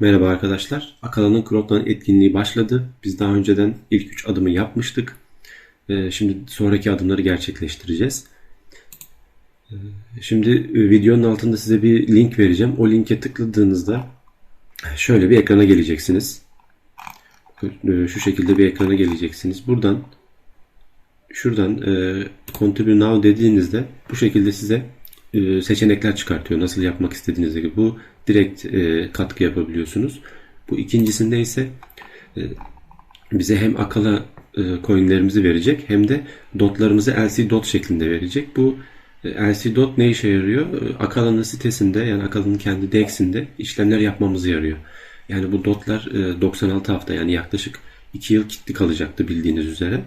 Merhaba arkadaşlar. Akalan'ın Crowdrun etkinliği başladı. Biz daha önceden ilk 3 adımı yapmıştık. Ee, Şimdi sonraki adımları gerçekleştireceğiz. Ee, Şimdi e, videonun altında size bir link vereceğim. O linke tıkladığınızda şöyle bir ekrana geleceksiniz. Ee, Şu şekilde bir ekrana geleceksiniz. Buradan şuradan e, Contribute Now dediğinizde bu şekilde size e, seçenekler çıkartıyor. Nasıl yapmak istediğiniz gibi. Bu direkt e, katkı yapabiliyorsunuz. Bu ikincisinde ise e, bize hem akala e, coinlerimizi verecek hem de dotlarımızı LC dot şeklinde verecek. Bu LC dot ne işe yarıyor? Akala'nın sitesinde yani Akala'nın kendi DEX'inde işlemler yapmamızı yarıyor. Yani bu dotlar e, 96 hafta yani yaklaşık 2 yıl kilitli kalacaktı bildiğiniz üzere.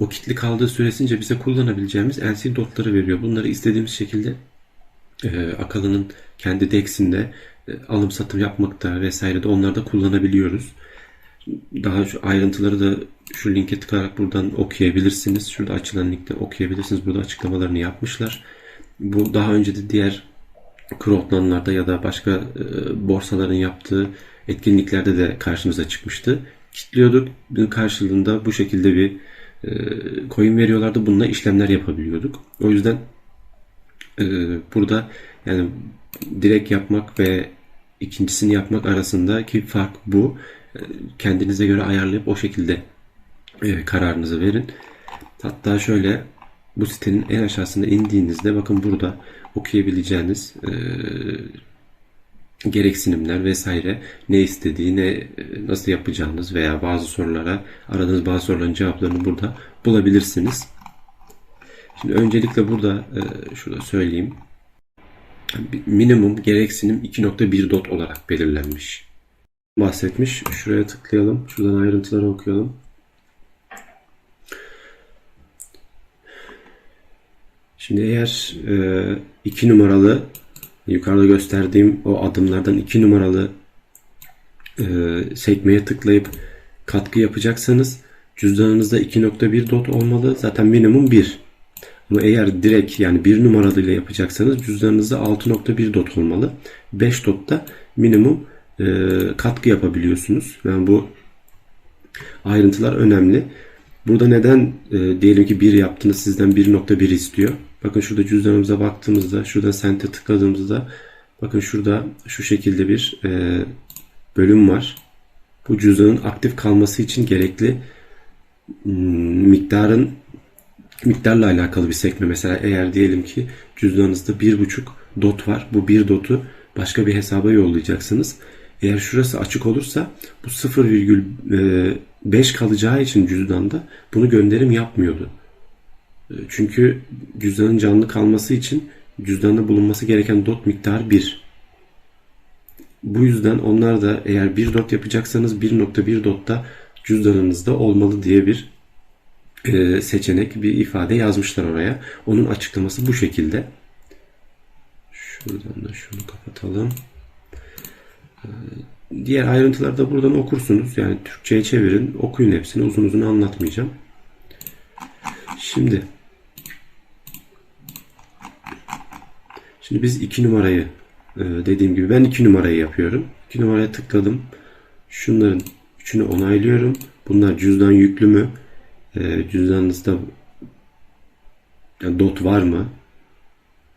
O kilitli kaldığı süresince bize kullanabileceğimiz LC dotları veriyor. Bunları istediğimiz şekilde e, Akalı'nın kendi DEX'inde e, alım satım yapmakta vesaire de onları da kullanabiliyoruz. Daha şu ayrıntıları da şu linke tıklayarak buradan okuyabilirsiniz. Şurada açılan linkten okuyabilirsiniz. Burada açıklamalarını yapmışlar. Bu daha önce de diğer crowdlanlarda ya da başka e, borsaların yaptığı etkinliklerde de karşımıza çıkmıştı. Kitliyorduk. Bunun karşılığında bu şekilde bir e, coin veriyorlardı. Bununla işlemler yapabiliyorduk. O yüzden e, burada yani direkt yapmak ve ikincisini yapmak arasındaki fark bu. E, Kendinize göre ayarlayıp o şekilde e, kararınızı verin. Hatta şöyle bu sitenin en aşağısına indiğinizde bakın burada okuyabileceğiniz gereksinimler vesaire ne istediği ne nasıl yapacağınız veya bazı sorulara aradığınız bazı soruların cevaplarını burada bulabilirsiniz. Şimdi öncelikle burada e, şurada söyleyeyim. Minimum gereksinim 2.1 dot olarak belirlenmiş. Bahsetmiş. Şuraya tıklayalım. Şuradan ayrıntıları okuyalım. Şimdi eğer 2 numaralı yukarıda gösterdiğim o adımlardan 2 numaralı e, sekmeye tıklayıp katkı yapacaksanız cüzdanınızda 2.1 dot olmalı. Zaten minimum 1. Ama eğer direkt yani 1 numaralıyla yapacaksanız cüzdanınızda 6.1 dot olmalı. 5 dotta minimum e, katkı yapabiliyorsunuz. Yani bu ayrıntılar önemli. Burada neden e, diyelim ki 1 yaptınız sizden 1.1 istiyor. Bakın şurada cüzdanımıza baktığımızda şurada sente tıkladığımızda bakın şurada şu şekilde bir e, bölüm var. Bu cüzdanın aktif kalması için gerekli m, miktarın miktarla alakalı bir sekme. Mesela eğer diyelim ki cüzdanınızda 1.5 dot var. Bu 1 dotu başka bir hesaba yollayacaksınız. Eğer şurası açık olursa bu 0,5 kalacağı için cüzdanda bunu gönderim yapmıyordu. E, Çünkü cüzdanın canlı kalması için cüzdanda bulunması gereken dot miktarı 1. Bu yüzden onlar da eğer 1 dot yapacaksanız 1.1 dotta cüzdanınızda olmalı diye bir e, seçenek, bir ifade yazmışlar oraya. Onun açıklaması bu şekilde. Şuradan da şunu kapatalım. Ee, Diğer ayrıntıları da buradan okursunuz. Yani Türkçe'ye çevirin, okuyun hepsini. Uzun uzun anlatmayacağım. Şimdi Şimdi biz 2 numarayı e, dediğim gibi ben 2 numarayı yapıyorum. 2 numaraya tıkladım. Şunların üçünü onaylıyorum. Bunlar cüzdan yüklü mü? E, Cüzdanınızda yani dot var mı?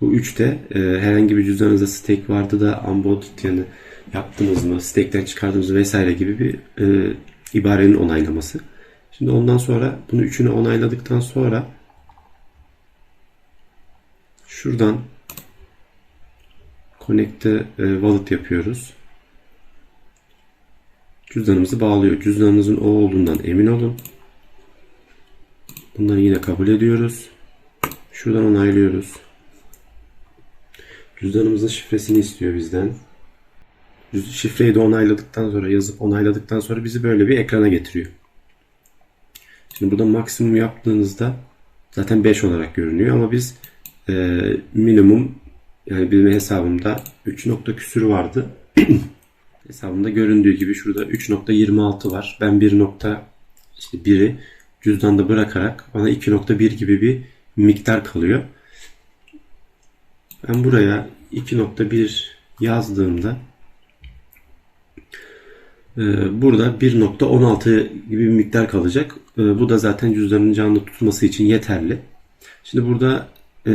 Bu üçte e, herhangi bir cüzdanınızda stake vardı da unbounded yani yaptınız mı, stake'ten çıkardınız vesaire gibi bir e, ibarenin onaylaması. Şimdi ondan sonra bunu üçünü onayladıktan sonra şuradan Connect'e e, wallet yapıyoruz. Cüzdanımızı bağlıyor. Cüzdanınızın o olduğundan emin olun. Bunları yine kabul ediyoruz. Şuradan onaylıyoruz. Cüzdanımızın şifresini istiyor bizden. Şifreyi de onayladıktan sonra yazıp onayladıktan sonra bizi böyle bir ekrana getiriyor. Şimdi burada maksimum yaptığınızda zaten 5 olarak görünüyor ama biz e, minimum yani benim hesabımda 3 nokta küsür vardı. Hesabımda göründüğü gibi şurada 3.26 var. Ben 1 nokta işte 1'i cüzdanda bırakarak bana 2.1 gibi bir miktar kalıyor. Ben buraya 2.1 yazdığımda Ee, burada 1.16 gibi bir miktar kalacak. Ee, bu da zaten cüzdanın canlı tutması için yeterli. Şimdi burada e,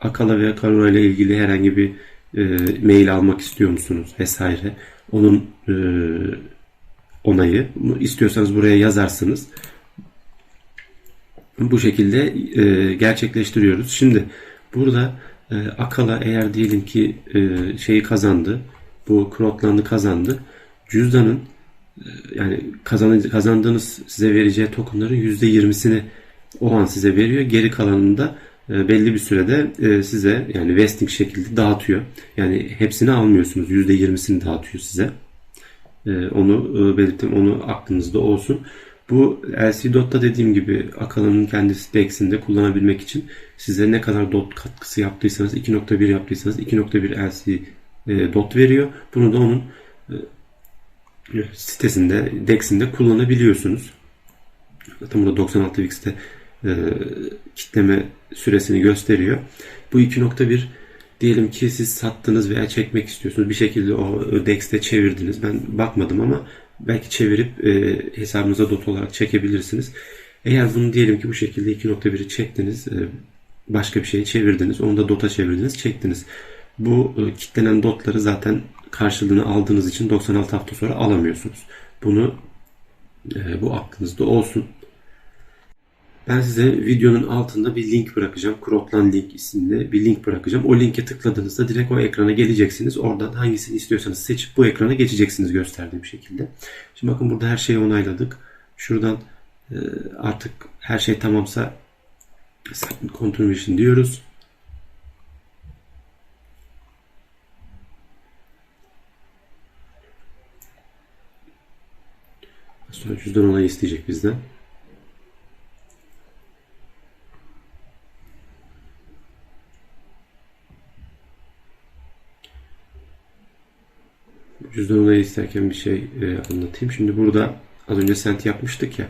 Akala ve Karura ile ilgili herhangi bir e, mail almak istiyor musunuz vesaire. Onun e, onayı. istiyorsanız buraya yazarsınız. Bu şekilde e, gerçekleştiriyoruz. Şimdi burada e, Akala eğer diyelim ki e, şeyi kazandı. Bu Krotland'ı kazandı. Cüzdanın e, yani kazan, kazandığınız size vereceği tokenların %20'sini o an size veriyor. Geri kalanını da e, belli bir sürede e, size yani vesting şekilde dağıtıyor. Yani hepsini almıyorsunuz. %20'sini dağıtıyor size. E, onu belirttim. Onu aklınızda olsun. Bu LC Dot'ta dediğim gibi Akala'nın kendisi DEX'inde kullanabilmek için size ne kadar dot katkısı yaptıysanız 2.1 yaptıysanız 2.1 LC dot veriyor. Bunu da onun sitesinde DEX'inde kullanabiliyorsunuz. Zaten burada 96 Wix'te e, kitleme süresini gösteriyor. Bu 2.1 diyelim ki siz sattınız veya çekmek istiyorsunuz. Bir şekilde o DEX'te çevirdiniz. Ben bakmadım ama belki çevirip e, hesabınıza dot olarak çekebilirsiniz. Eğer bunu diyelim ki bu şekilde 2.1'i çektiniz, e, başka bir şeye çevirdiniz, onu da dota çevirdiniz, çektiniz. Bu e, kitlenen dotları zaten karşılığını aldığınız için 96 hafta sonra alamıyorsunuz. Bunu e, bu aklınızda olsun. Ben size videonun altında bir link bırakacağım. Crotlan Link isimli bir link bırakacağım. O linke tıkladığınızda direkt o ekrana geleceksiniz. Oradan hangisini istiyorsanız seçip bu ekrana geçeceksiniz gösterdiğim şekilde. Şimdi bakın burada her şeyi onayladık. Şuradan e, artık her şey tamamsa Confirmation diyoruz. Sonra cüzdan onayı isteyecek bizden. Cüzdan onayı isterken bir şey e, anlatayım. Şimdi burada az önce sent yapmıştık ya.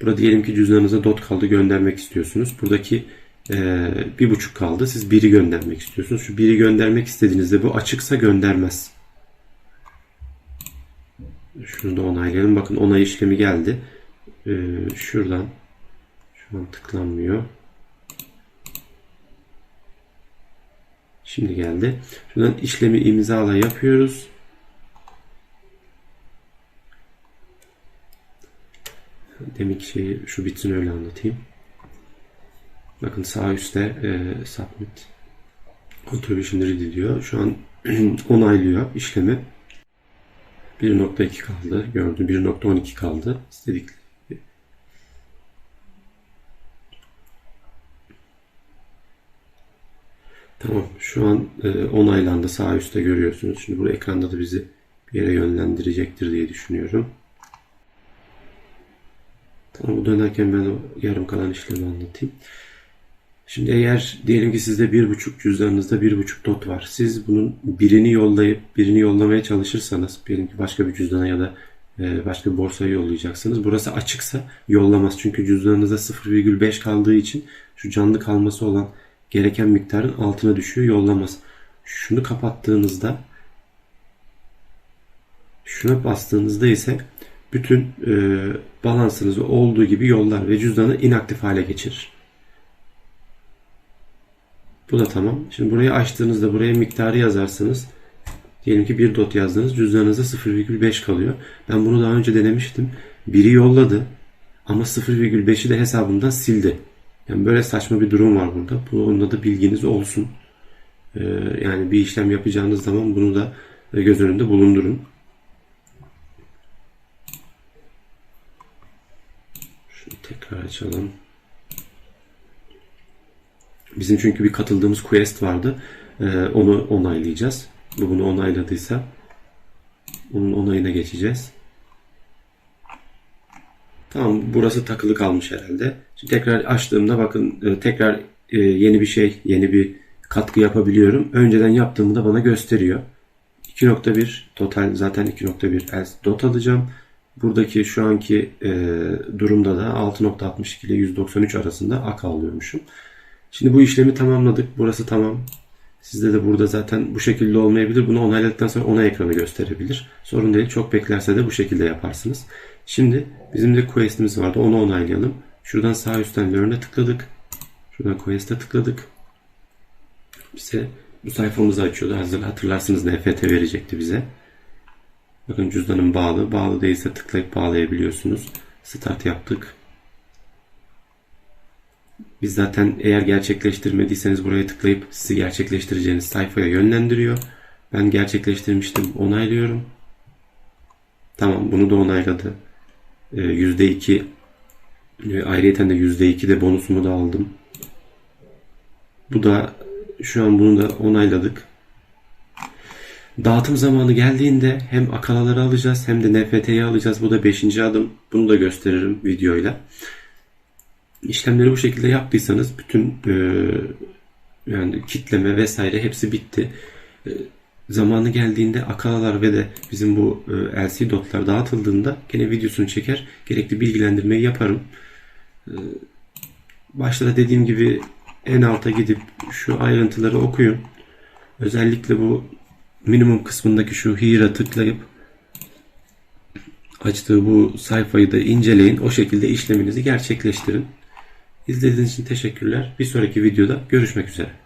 Burada diyelim ki cüzdanınıza dot kaldı göndermek istiyorsunuz. Buradaki e, bir buçuk kaldı. Siz biri göndermek istiyorsunuz. Şu biri göndermek istediğinizde bu açıksa göndermez. Şunu da onaylayalım. Bakın onay işlemi geldi. E, şuradan şu an tıklanmıyor. Şimdi geldi. Şuradan işlemi imzala yapıyoruz. Demek şeyi şu bitsin öyle anlatayım. Bakın sağ üstte e, submit contribution ready diyor. Şu an onaylıyor işlemi. 1.2 kaldı. Gördüm 1.12 kaldı. İstedik. Tamam. Şu an e, onaylandı. Sağ üstte görüyorsunuz. Şimdi bu ekranda da bizi bir yere yönlendirecektir diye düşünüyorum. Tamam dönerken ben o yarım kalan işlemi anlatayım. Şimdi eğer diyelim ki sizde bir buçuk cüzdanınızda bir buçuk dot var. Siz bunun birini yollayıp birini yollamaya çalışırsanız diyelim ki başka bir cüzdana ya da e, başka bir borsaya yollayacaksınız. Burası açıksa yollamaz. Çünkü cüzdanınızda 0,5 kaldığı için şu canlı kalması olan gereken miktarın altına düşüyor. Yollamaz. Şunu kapattığınızda şuna bastığınızda ise bütün e, balansınızı olduğu gibi yollar ve cüzdanı inaktif hale geçirir. Bu da tamam. Şimdi burayı açtığınızda buraya miktarı yazarsınız. Diyelim ki bir dot yazdınız. Cüzdanınızda 0,5 kalıyor. Ben bunu daha önce denemiştim. Biri yolladı. Ama 0,5'i de hesabından sildi. Yani böyle saçma bir durum var burada. Bu onda da bilginiz olsun. Ee, yani bir işlem yapacağınız zaman bunu da göz önünde bulundurun. Tekrar açalım. Bizim çünkü bir katıldığımız quest vardı. Ee, onu onaylayacağız. Bu bunu onayladıysa onun onayına geçeceğiz. Tamam burası takılı kalmış herhalde. Şimdi tekrar açtığımda bakın e, tekrar e, yeni bir şey, yeni bir katkı yapabiliyorum. Önceden yaptığımı da bana gösteriyor. 2.1 total zaten 2.1 else dot alacağım. Buradaki şu anki e, durumda da 6.62 ile 193 arasında AK alıyormuşum. Şimdi bu işlemi tamamladık. Burası tamam. Sizde de burada zaten bu şekilde olmayabilir. Bunu onayladıktan sonra ona ekranı gösterebilir. Sorun değil. Çok beklerse de bu şekilde yaparsınız. Şimdi bizim de quest'imiz vardı. Onu onaylayalım. Şuradan sağ üstten learn'e tıkladık. Şuradan quest'e tıkladık. Bize bu sayfamızı açıyordu. Hazır hatırlarsınız NFT verecekti bize. Bakın cüzdanım bağlı. Bağlı değilse tıklayıp bağlayabiliyorsunuz. Start yaptık. Biz zaten eğer gerçekleştirmediyseniz buraya tıklayıp sizi gerçekleştireceğiniz sayfaya yönlendiriyor. Ben gerçekleştirmiştim. Onaylıyorum. Tamam bunu da onayladı. Ee, %2 e, ayrıyeten de %2 de bonusumu da aldım. Bu da şu an bunu da onayladık. Dağıtım zamanı geldiğinde hem akalaları alacağız hem de NFT'yi alacağız. Bu da 5. adım. Bunu da gösteririm videoyla. İşlemleri bu şekilde yaptıysanız bütün e, yani kitleme vesaire hepsi bitti. E, zamanı geldiğinde akalalar ve de bizim bu e, LC dotlar dağıtıldığında gene videosunu çeker. Gerekli bilgilendirmeyi yaparım. E, başta da dediğim gibi en alta gidip şu ayrıntıları okuyun. Özellikle bu minimum kısmındaki şu here'a tıklayıp açtığı bu sayfayı da inceleyin. O şekilde işleminizi gerçekleştirin. İzlediğiniz için teşekkürler. Bir sonraki videoda görüşmek üzere.